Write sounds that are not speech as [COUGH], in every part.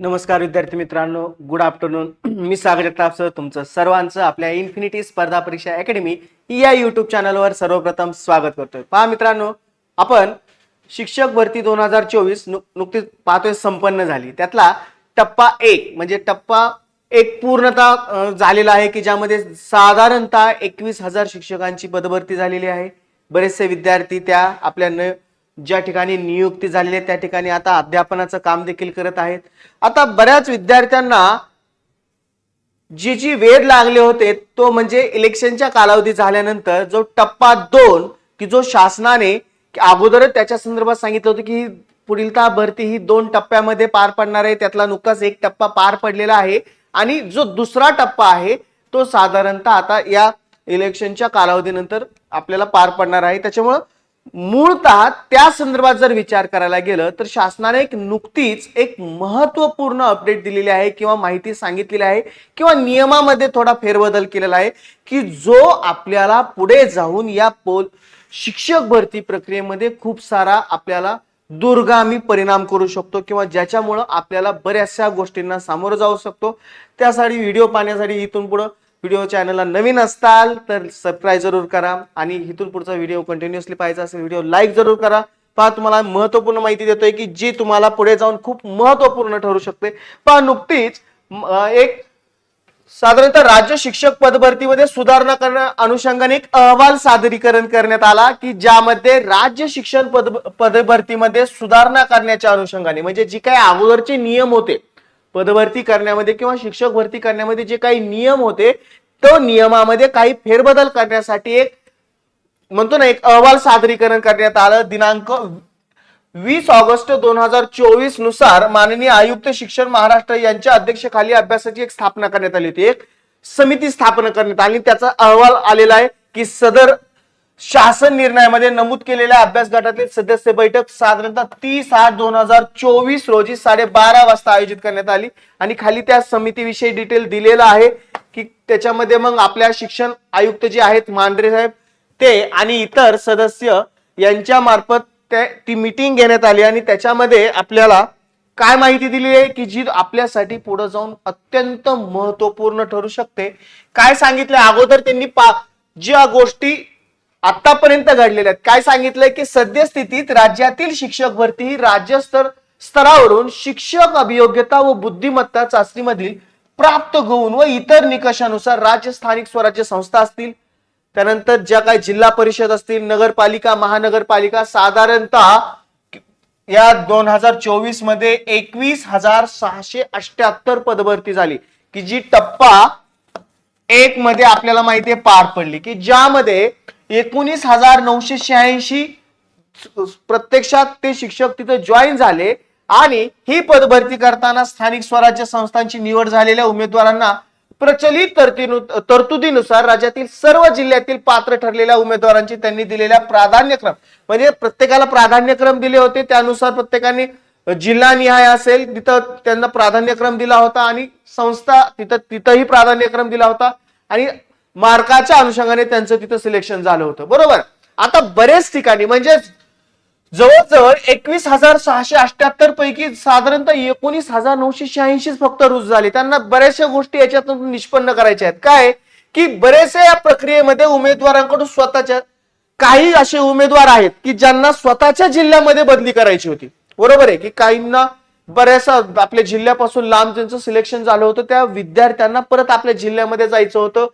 नमस्कार विद्यार्थी मित्रांनो गुड आफ्टरनून [CLEARS THROAT] मी सागर जगताप तुमचं सर्वांचं आपल्या इन्फिनिटी स्पर्धा परीक्षा अकॅडमी या युट्यूब चॅनलवर सर्वप्रथम स्वागत करतोय. पहा मित्रांनो आपण शिक्षक भरती दोन हजार चोवीस नुकतीच पाहतोय संपन्न झाली. त्यातला टप्पा एक म्हणजे टप्पा एक पूर्णता झालेला आहे की ज्यामध्ये साधारणतः एकवीस हजार शिक्षकांची पदभरती झालेली आहे. बरेचसे विद्यार्थी त्या आपल्या ज्या ठिकाणी नियुक्ती झालेली आहे त्या ठिकाणी आता अध्यापनाचं काम देखील करत आहेत. आता बऱ्याच विद्यार्थ्यांना जी जी वेध लागले होते तो म्हणजे इलेक्शनच्या कालावधी झाल्यानंतर जो टप्पा दोन की जो शासनाने अगोदरच त्याच्या संदर्भात सांगितलं होतं की पुढील ता भरती ही दोन टप्प्यामध्ये पार पडणार आहे त्यातला नुकताच एक टप्पा पार पडलेला आहे आणि जो दुसरा टप्पा आहे तो साधारणतः आता या इलेक्शनच्या कालावधीनंतर आपल्याला पार पडणार आहे. त्याच्यामुळं मूळतः त्या संदर्भात जर विचार करायला गेलं तर शासनाने एक नुकतीच एक महत्त्वपूर्ण अपडेट दिलेली आहे किंवा माहिती सांगितलेली आहे किंवा नियमामध्ये थोडा फेरबदल केलेला आहे की जो आपल्याला पुढे जाऊन या पोल शिक्षक भरती प्रक्रियेमध्ये खूप सारा आपल्याला दुर्गामी परिणाम करू शकतो किंवा ज्याच्यामुळं आपल्याला बऱ्याचशा गोष्टींना सामोरं जाऊ शकतो. त्यासाठी व्हिडिओ पाहण्यासाठी इथून पुढं व्हिडिओ चॅनलला नवीन असताल तर सबस्क्राईब जरूर करा आणि इथून पुढचा व्हिडिओ कंटिन्युअसली पाहायचा असेल व्हिडिओ लाईक जरूर करा. पहा तुम्हाला महत्त्वपूर्ण माहिती देतोय की जी तुम्हाला पुढे जाऊन खूप महत्त्वपूर्ण ठरू शकते. पहा नुकतीच एक साधारणतः राज्य शिक्षक पदभरतीमध्ये सुधारणा करण्या अनुषंगाने एक अहवाल सादरीकरण करण्यात आला की ज्यामध्ये राज्य शिक्षण पद पदभरतीमध्ये सुधारणा करण्याच्या अनुषंगाने म्हणजे जी काही अगोदरचे नियम होते पदभरती करण्यामध्ये किंवा शिक्षक भरती करण्यामध्ये जे काही नियम होते तो नियमामध्ये काही फेरबदल करण्यासाठी एक म्हणतो ना एक अहवाल सादरीकरण करण्यात आलं. दिनांक वीस ऑगस्ट दोन हजार चोवीसनुसार माननीय आयुक्त शिक्षण महाराष्ट्र यांच्या अध्यक्षखाली अभ्यासाची एक स्थापना करण्यात आली होती. एक समिती स्थापना करण्यात आली. त्याचा अहवाल आलेला आहे की सदर शासन निर्णयामध्ये नमूद केलेल्या अभ्यास गटातील सदस्य बैठक साधारणतः तीस आठ दोन हजार चोवीस रोजी साडेबारा वाजता आयोजित करण्यात आली. आणि खाली त्या समितीविषयी डिटेल दिलेला आहे की त्याच्यामध्ये मग आपल्या शिक्षण आयुक्त जे आहेत मांढरे साहेब ते आणि इतर सदस्य यांच्या मार्फत ते ती मीटिंग घेण्यात आली. आणि त्याच्यामध्ये आपल्याला काय माहिती दिली आहे की जी आपल्यासाठी पुढे जाऊन अत्यंत महत्त्वपूर्ण ठरू शकते. काय सांगितलं अगोदर त्यांनी पा ज्या गोष्टी आतापर्यंत घडलेल्या आहेत. काय सांगितलंय की सद्यस्थितीत राज्यातील शिक्षक भरती ही राज्यस्तर स्तरावरून शिक्षक अभियोग्यता व बुद्धिमत्ता चाचणीमधील प्राप्त गुण व इतर निकषानुसार राज्य स्थानिक स्वराज्य संस्था असतील. त्यानंतर ज्या काही जिल्हा परिषद असतील नगरपालिका महानगरपालिका साधारणतः या दोन हजार चोवीसमध्ये एकवीस हजार सहाशे अष्ट्याहत्तर पदभरती झाली की जी टप्पा एक मध्ये आपल्याला माहितीये पार पडली की ज्यामध्ये एकोणीस हजार नऊशे शहाऐंशी प्रत्यक्षात ते शिक्षक तिथे जॉईन झाले आणि ही पदभरती करताना स्थानिक स्वराज्य संस्थांची निवड झालेल्या उमेदवारांना प्रचलित तरतुदीनुसार राज्यातील सर्व जिल्ह्यातील पात्र ठरलेल्या उमेदवारांची त्यांनी दिलेल्या प्राधान्यक्रम. म्हणजे प्रत्येकाला प्राधान्यक्रम दिले होते त्यानुसार प्रत्येकाने जिल्हा निहाय असेल तिथं त्यांना प्राधान्यक्रम दिला होता आणि संस्था तिथं तिथंही प्राधान्यक्रम दिला होता. आणि मार्काच्या अनुषंगाने त्यांचं तिथं सिलेक्शन झालं होतं. बरोबर? आता बरेच ठिकाणी म्हणजे जवळजवळ एकवीस हजार सहाशे अठ्याहत्तर पैकी साधारणतः एकोणीस हजार नऊशे शहाऐंशी फक्त रुज झाले. त्यांना बऱ्याचशा गोष्टी याच्यातून निष्पन्न करायच्या आहेत. काय? की बरेचसे या प्रक्रियेमध्ये उमेदवारांकडून स्वतःच्या काही असे उमेदवार आहेत की ज्यांना स्वतःच्या जिल्ह्यामध्ये बदली करायची होती. बरोबर आहे? की काहींना बऱ्याचशा आपल्या जिल्ह्यापासून लांब ज्यांचं सिलेक्शन झालं होतं त्या विद्यार्थ्यांना परत आपल्या जिल्ह्यामध्ये जायचं होतं.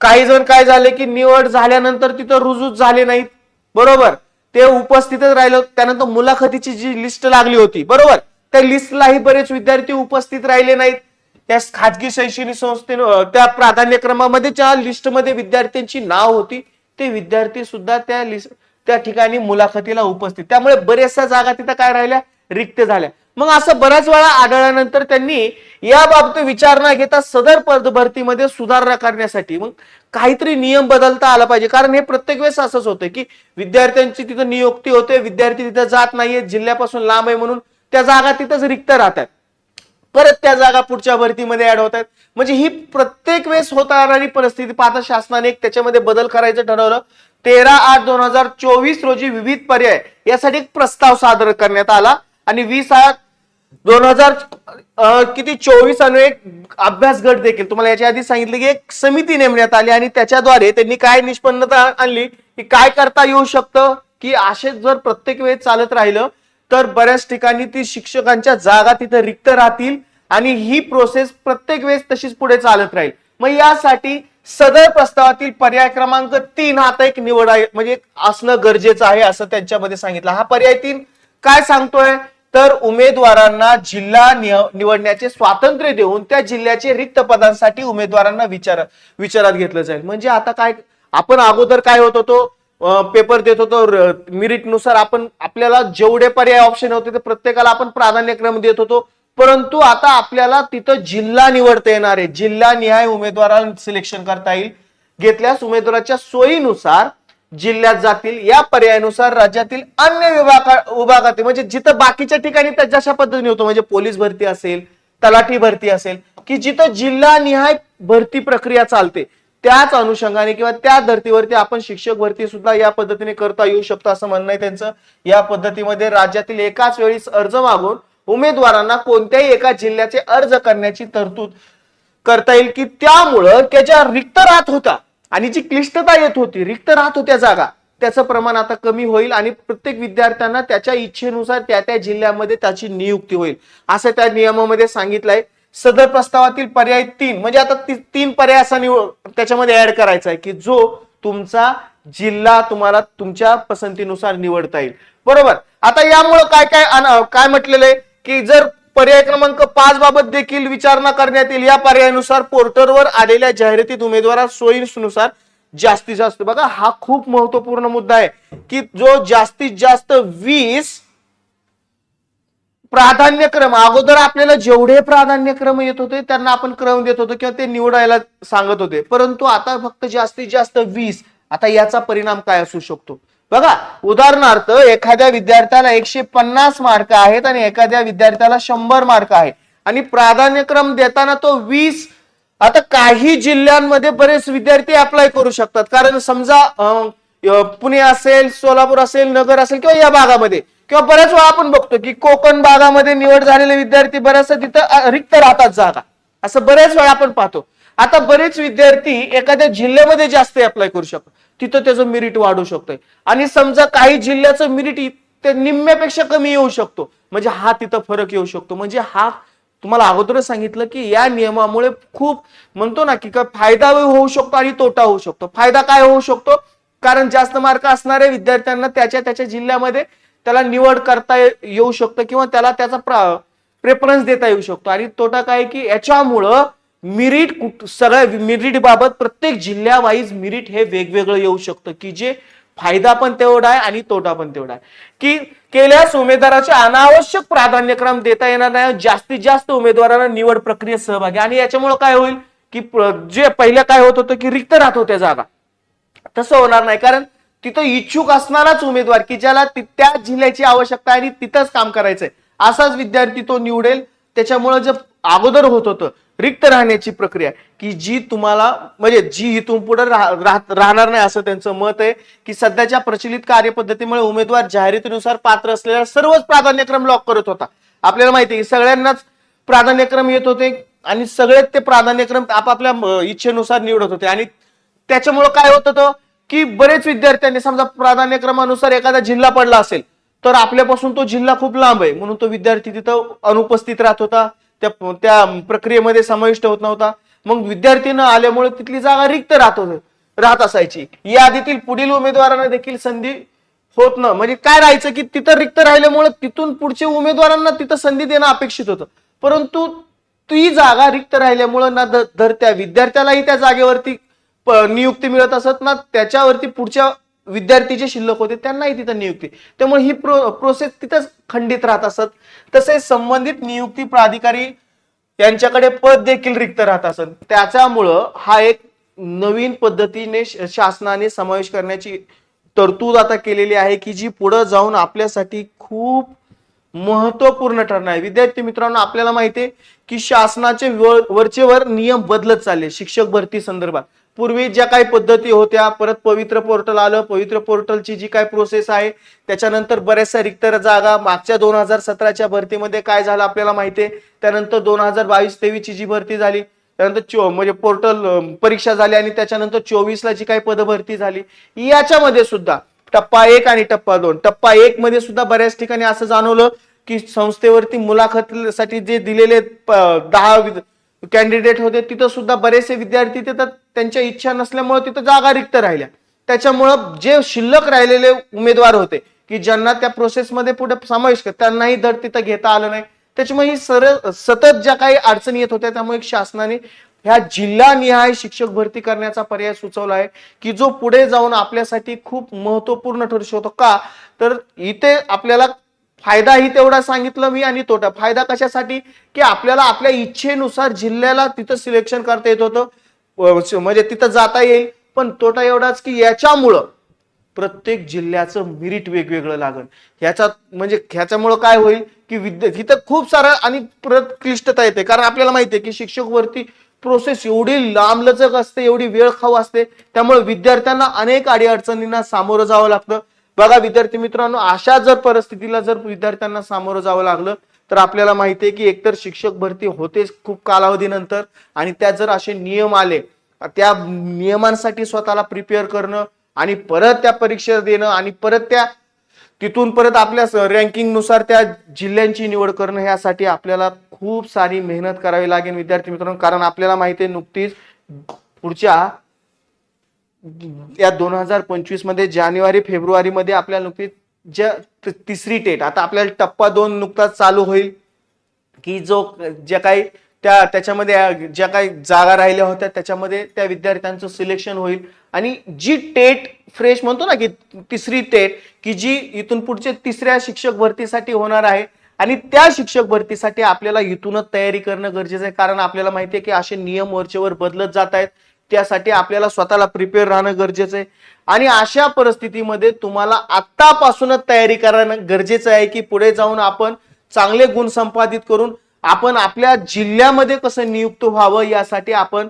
काही जण काय झाले की निवड झाल्यानंतर तिथं रुजूच झाले नाहीत. बरोबर? ते उपस्थितच राहिलं. त्यानंतर मुलाखतीची जी लिस्ट लागली होती. बरोबर? त्या लिस्टलाही बरेच विद्यार्थी उपस्थित राहिले नाहीत. त्या खाजगी शैक्षणिक संस्थेनं त्या प्राधान्यक्रमामध्ये ज्या लिस्टमध्ये विद्यार्थ्यांची नाव होती ते विद्यार्थी सुद्धा त्या लिस्ट त्या ठिकाणी मुलाखतीला उपस्थित. त्यामुळे बऱ्याचशा जागा तिथं काय राहिल्या? रिक्त झाल्या. मग असं बऱ्याच वेळा आढळल्यानंतर त्यांनी याबाबत विचार न घेता सदर पद भरतीमध्ये सुधारणा करण्यासाठी मग काहीतरी नियम बदलता आला पाहिजे. कारण हे प्रत्येक वेळेस असंच होतं की विद्यार्थ्यांची तिथं नियुक्ती होते विद्यार्थी तिथं जात नाहीये जिल्ह्यापासून लांब आहे म्हणून त्या जागा तिथंच रिक्त राहतात. परत त्या जागा पुढच्या भरतीमध्ये ऍड होत आहेत म्हणजे ही प्रत्येक वेळेस होत राहणारी परिस्थिती पाहता शासनाने त्याच्यामध्ये बदल करायचं ठरवलं. तेरा आठ दोन हजार चोवीस रोजी विविध पर्याय यासाठी एक प्रस्ताव सादर करण्यात आला आणि वीस आठ दोन हजार किती? चोवीस आणि एक अभ्यास गट देखील. तुम्हाला याच्या आधी सांगितलं की एक समिती नेमण्यात आली आणि त्याच्याद्वारे त्यांनी काय निष्पन्नता आणली की काय करता येऊ शकतं की असे जर प्रत्येक वेळेस चालत राहिलं तर बऱ्याच ठिकाणी ती शिक्षकांच्या जागा तिथे रिक्त राहतील आणि ही प्रोसेस प्रत्येक वेळेस तशीच पुढे चालत राहील. मग यासाठी सदर प्रस्तावातील पर्याय क्रमांक तीन हा आता एक निवड आहे म्हणजे असणं गरजेचं आहे असं त्यांच्यामध्ये सांगितलं. हा पर्याय तीन काय सांगतोय? तर उमेदवारांना जिल्हा निवडण्याचे स्वातंत्र्य देऊन त्या जिल्ह्याचे रिक्त पदांसाठी उमेदवारांना विचार विचारात घेतलं जाईल. म्हणजे आता काय आपण अगोदर काय होत होतो? पेपर देत होतो मिरिटनुसार आपण आपल्याला जेवढे पर्याय ऑप्शन होते ते प्रत्येकाला आपण प्राधान्यक्रम देत होतो. परंतु आता आपल्याला तिथं जिल्हा निवडता येणार आहे. जिल्हा निहाय उमेदवाराला सिलेक्शन करता येईल. घेतल्यास उमेदवाराच्या सोयीनुसार जिल्ह्यात जातील या पर्यायानुसार राज्यातील अन्य विभागा विभागातील म्हणजे जिथं बाकीच्या ठिकाणी जशा पद्धतीने होतो म्हणजे पोलीस भरती असेल तलाठी भरती असेल की जिथं जिल्हा निहाय भरती प्रक्रिया चालते त्याच अनुषंगाने किंवा त्या धर्तीवरती आपण शिक्षक भरती सुद्धा या पद्धतीने करता येऊ शकतो असं म्हणणं आहे त्यांचं. या पद्धतीमध्ये राज्यातील एकाच वेळी अर्ज मागून उमेदवारांना कोणत्याही एका जिल्ह्याचे अर्ज करण्याची तरतूद करता येईल की त्यामुळं त्याच्या रिक्त राहत होता आणि जी क्लिष्टता येत होती रिक्त राहत होत्या जागा त्याचं प्रमाण आता कमी होईल आणि प्रत्येक विद्यार्थ्यांना त्याच्या इच्छेनुसार त्या त्या जिल्ह्यामध्ये त्याची नियुक्ती होईल. असं त्या नियमामध्ये सांगितलंय. सदर प्रस्तावातील पर्याय तीन म्हणजे आता ती- तीन पर्याय असा निवड त्याच्यामध्ये ऍड करायचा आहे की जो तुमचा जिल्हा तुम्हाला तुमच्या पसंतीनुसार निवडता येईल. बरोबर? आता यामुळं काय काय काय म्हटलेलं आहे की जर पर्याय क्रमांक पाच बाबत देखील विचारणा करण्यात येईल. या पर्यायानुसार पोर्टलवर आलेल्या जाहिरातीत उमेदवारा सोयीनुसार जास्तीत जास्त. बघा हा खूप महत्त्वपूर्ण मुद्दा आहे की जो जास्तीत जास्त वीस प्राधान्यक्रम अगोदर आपल्याला जेवढे प्राधान्यक्रम येत होते त्यांना आपण क्रम देत होतो किंवा ते निवडायला सांगत होते. परंतु आता फक्त जास्तीत जास्त वीस. आता याचा परिणाम काय असू शकतो? बघा उदाहरणार्थ एखाद्या विद्यार्थ्याला एकशे पन्नास मार्क आहेत आणि एखाद्या विद्यार्थ्याला शंभर मार्क आहे आणि प्राधान्यक्रम देताना तो वीस आता काही जिल्ह्यांमध्ये बरेच विद्यार्थी अप्लाय करू शकतात. कारण समजा पुणे असेल सोलापूर असेल नगर असेल किंवा या भागामध्ये किंवा बऱ्याच वेळा आपण बघतो की कोकण भागामध्ये निवड झालेले विद्यार्थी बऱ्याच तिथं रिक्त राहतात जागा. असं बऱ्याच वेळा आपण पाहतो. आता बरेच विद्यार्थी एखाद्या जिल्ह्यामध्ये जास्त अप्लाय करू शकतो तिथं त्याचं मिरिट वाढू शकतोय. आणि समजा काही जिल्ह्याचं मिरिट ते निम्म्यापेक्षा कमी येऊ शकतो. म्हणजे हा तिथं फरक येऊ शकतो. म्हणजे हा तुम्हाला अगोदरच सांगितलं की या नियमामुळे खूप म्हणतो ना की काय फायदा होऊ शकतो आणि तोटा होऊ शकतो. फायदा काय होऊ शकतो? कारण जास्त मार्क असणाऱ्या विद्यार्थ्यांना त्याच्या त्याच्या जिल्ह्यामध्ये त्याला निवड करता येऊ शकतं किंवा त्याला त्याचा प्रेफरन्स देता येऊ शकतो. आणि तोटा काय की याच्यामुळं मिरिट सगळ्या मिरिट बाबत प्रत्येक जिल्ह्यावाईज मिरिट हे वेगवेगळं येऊ शकतं. की जे फायदा पण तेवढा आहे आणि तोटा पण तेवढा आहे. की केल्यास उमेदवाराचे अनावश्यक प्राधान्यक्रम देता येणार नाही जास्तीत जास्त उमेदवारांना निवड प्रक्रियेत सहभागी. आणि याच्यामुळे काय होईल? की जे पहिलं काय होत होतं की रिक्त राहत होत्या जागा. तसं होणार नाही. कारण तिथं इच्छुक असणाराच उमेदवार की ज्याला त्या जिल्ह्याची आवश्यकता आहे आणि तिथंच काम करायचंय. असाच विद्यार्थी तो निवडेल. त्याच्यामुळे जे अगोदर होत होतं. रिक्त राहण्याची प्रक्रिया. की जी तुम्हाला म्हणजे जी इथून पुढे राहणार नाही असं त्यांचं मत आहे की सध्याच्या प्रचलित कार्यपद्धतीमुळे उमेदवार जाहिरातीनुसार पात्र असलेल्या सर्वच प्राधान्यक्रम लॉक करत होता. आपल्याला माहिती आहे की सगळ्यांनाच प्राधान्यक्रम येत होते आणि सगळेच ते प्राधान्यक्रम आपापल्या इच्छेनुसार निवडत होते. आणि त्याच्यामुळे काय होत होतं की बरेच विद्यार्थ्यांनी समजा प्राधान्यक्रमानुसार एखादा जिल्हा पडला असेल तर आपल्यापासून तो जिल्हा खूप लांब आहे. म्हणून तो विद्यार्थी तिथं अनुपस्थित राहत होता. त्या त्या प्रक्रियेमध्ये समाविष्ट होत नव्हता. मग विद्यार्थी न आल्यामुळे तिथली जागा रिक्त राहत होत राहत असायची. यादीतील पुढील उमेदवारांना देखील संधी होत न म्हणजे काय राहायचं की तिथं रिक्त राहिल्यामुळे तिथून पुढच्या उमेदवारांना तिथं संधी देणं अपेक्षित होतं. परंतु ती जागा रिक्त राहिल्यामुळं ना द- दर त्या विद्यार्थ्यालाही त्या जागेवरती प- नियुक्ती मिळत असत ना त्याच्यावरती पुढच्या विद्यार्थी जे शिल्लक होते त्यांनाही तिथं नियुक्ती. त्यामुळे ही प्रो प्रोसेस तिथंच खंडित राहत असत. तसेच संबंधित नियुक्ती प्राधिकारी यांच्याकडे पद देखील रिक्त राहत असत. त्याच्यामुळं हा एक नवीन पद्धतीने शासनाने समावेश करण्याची तरतूद आता केलेली आहे की जी पुढे जाऊन आपल्यासाठी खूप महत्त्वपूर्ण ठरणार आहे. विद्यार्थी मित्रांनो आपल्याला माहिती आहे की शासनाचे वर- वरचेवर नियम बदलत चालले शिक्षक भरती संदर्भात. पूर्वी ज्या काही पद्धती होत्या परत पवित्र पोर्टल आलं पवित्र पोर्टलची जी काय प्रोसेस आहे त्याच्यानंतर बऱ्याचशा रिक्त जागा मागच्या दोन हजार सतराच्या भरतीमध्ये काय झालं आपल्याला माहिती आहे? त्यानंतर दोन हजार बावीस तेवीसची जी भरती झाली त्यानंतर चो म्हणजे पोर्टल परीक्षा झाली आणि त्याच्यानंतर चोवीसला जी काही पदभरती झाली याच्यामध्ये सुद्धा टप्पा एक आणि टप्पा दोन. टप्पा एक मध्ये सुद्धा बऱ्याच ठिकाणी असं जाणवलं की संस्थेवरती मुलाखतीसाठी जे दिलेले प- दहा कॅन्डिडेट होते तिथं सुद्धा बरेचसे विद्यार्थी तिथं त्यांच्या इच्छा नसल्यामुळे तिथं जागा रिक्त राहिल्या. त्याच्यामुळं जे शिल्लक राहिलेले उमेदवार होते की ज्यांना त्या प्रोसेसमध्ये पुढे समावेश कर त्यांनाही दर तिथं घेता आलं नाही. त्याच्यामुळे ही सरळ सतत ज्या काही अडचणी येत होत्या त्यामुळे शासनाने ह्या जिल्हानिहाय शिक्षक भरती करण्याचा पर्याय सुचवला आहे की जो पुढे जाऊन आपल्यासाठी खूप महत्त्वपूर्ण ठरू शकतो. का? तर इथे आपल्याला फायदाही तेवढा सांगितलं मी आणि तोटा. फायदा कशासाठी? की आपल्याला आपल्या इच्छेनुसार जिल्ह्याला तिथं सिलेक्शन करता येत होतं. म्हणजे तिथं जाता येईल. पण तोटा एवढाच की याच्यामुळं प्रत्येक जिल्ह्याचं मिरिट वेगवेगळं लागल. ह्याचा म्हणजे ह्याच्यामुळं काय होईल की विद्या तिथं खूप सारं आणि परत क्लिष्टता येते. कारण आपल्याला माहिती आहे की शिक्षक वरती प्रोसेस एवढी लांबलचक असते एवढी वेळ खाऊ असते. त्यामुळे विद्यार्थ्यांना अनेक अडीअडचणींना सामोरं जावं लागतं. बघा विद्यार्थी मित्रांनो अशा जर परिस्थितीला जर विद्यार्थ्यांना सामोरं जावं लागलं तर आपल्याला माहिती आहे की एकतर शिक्षक भरती होतेच खूप कालावधीनंतर आणि त्यात जर असे नियम आले त्या नियमांसाठी स्वतःला प्रिपेअर करणं आणि परत त्या परीक्षा देणं आणि परत त्या तिथून परत आपल्या रँकिंगनुसार त्या जिल्ह्यांची निवड करणं ह्यासाठी आपल्याला खूप सारी मेहनत करावी लागेल विद्यार्थी मित्रांनो. कारण आपल्याला माहिती आहे नुकतीच पुढच्या या दोन हजार पंचवीसमध्ये जानेवारी फेब्रुवारी मध्ये आपल्याला नुकतीच ज्या तिसरी टेट आता आपल्याला टप्पा दोन नुकताच चालू होईल. की जो ज्या काही त्या त्याच्यामध्ये ज्या काही जागा राहिल्या होत्या त्याच्यामध्ये त्या विद्यार्थ्यांचं सिलेक्शन होईल. आणि जी टेट फ्रेश म्हणतो ना की तिसरी टेट की जी इथून पुढचे तिसऱ्या शिक्षक भरतीसाठी होणार आहे. आणि त्या शिक्षक भरतीसाठी आपल्याला इथूनच तयारी करणं गरजेचं आहे. कारण आपल्याला माहिती आहे की असे नियम वरचेवर बदलत जात आहेत. त्यासाठी आपल्याला स्वतःला प्रिपेअर राहणं गरजेचं आहे. आणि अशा परिस्थितीमध्ये तुम्हाला आत्तापासूनच तयारी करणं गरजेचं आहे की पुढे जाऊन आपण चांगले गुण संपादित करून आपण आपल्या जिल्ह्यामध्ये कसं नियुक्त व्हावं यासाठी आपण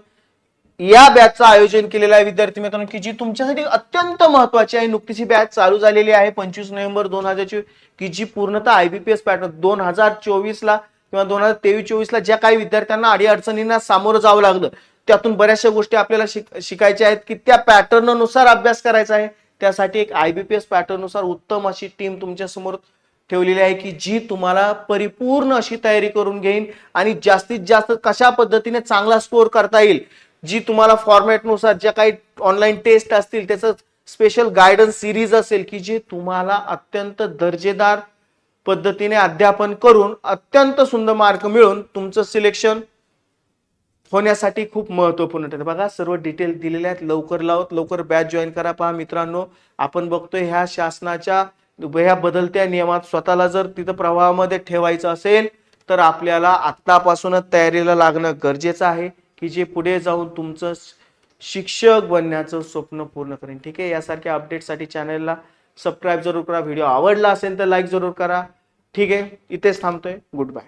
या बॅचचं आयोजन केलेलं आहे. विद्यार्थी मित्रांनो की जी तुमच्यासाठी अत्यंत महत्वाची आहे. नुकतीच ही बॅच चालू झालेली आहे. पंचवीस नोव्हेंबर दोन हजारची की जी पूर्णतः आयबीपीएस पॅटर्न दोन हजार चोवीसला किंवा दोन हजार तेवीस चोवीसला ज्या काही विद्यार्थ्यांना अडीअडचणींना सामोरं जावं लागलं त्यातून बऱ्याचशा गोष्टी आपल्याला शिक शिकायच्या आहेत की त्या पॅटर्ननुसार अभ्यास करायचा आहे. त्यासाठी एक आयबीपीएस पॅटर्ननुसार उत्तम अशी टीम तुमच्यासमोर ठेवलेली आहे की जी तुम्हाला परिपूर्ण अशी तयारी करून घेईन आणि जास्तीत जास्त कशा पद्धतीने चांगला स्कोअर करता येईल जी तुम्हाला फॉर्मॅटनुसार ज्या काही ऑनलाईन टेस्ट असतील त्याचं स्पेशल गायडन्स सिरीज असेल की जी तुम्हाला अत्यंत दर्जेदार पद्धतीने अध्यापन करून अत्यंत सुंदर मार्क मिळून तुमचं सिलेक्शन होण्यासाठी खूप महत्त्वपूर्ण ठरते. बघा सर्व डिटेल दिलेले आहेत. लवकर लावत लवकर बॅच जॉईन करा. पहा मित्रांनो आपण बघतोय ह्या शासनाच्या ह्या बदलत्या नियमात स्वतःला जर तिथं प्रवाहामध्ये ठेवायचं असेल तर आपल्याला आत्तापासूनच तयारीला लागणं गरजेचं आहे की जे पुढे जाऊन तुमचं शिक्षक बनण्याचं स्वप्न पूर्ण करेन. ठीक आहे? यासारख्या अपडेटसाठी चॅनलला सबस्क्राईब जरूर करा. व्हिडिओ आवडला असेल तर लाईक जरूर करा. ठीक आहे इथेच थांबतोय. Good bye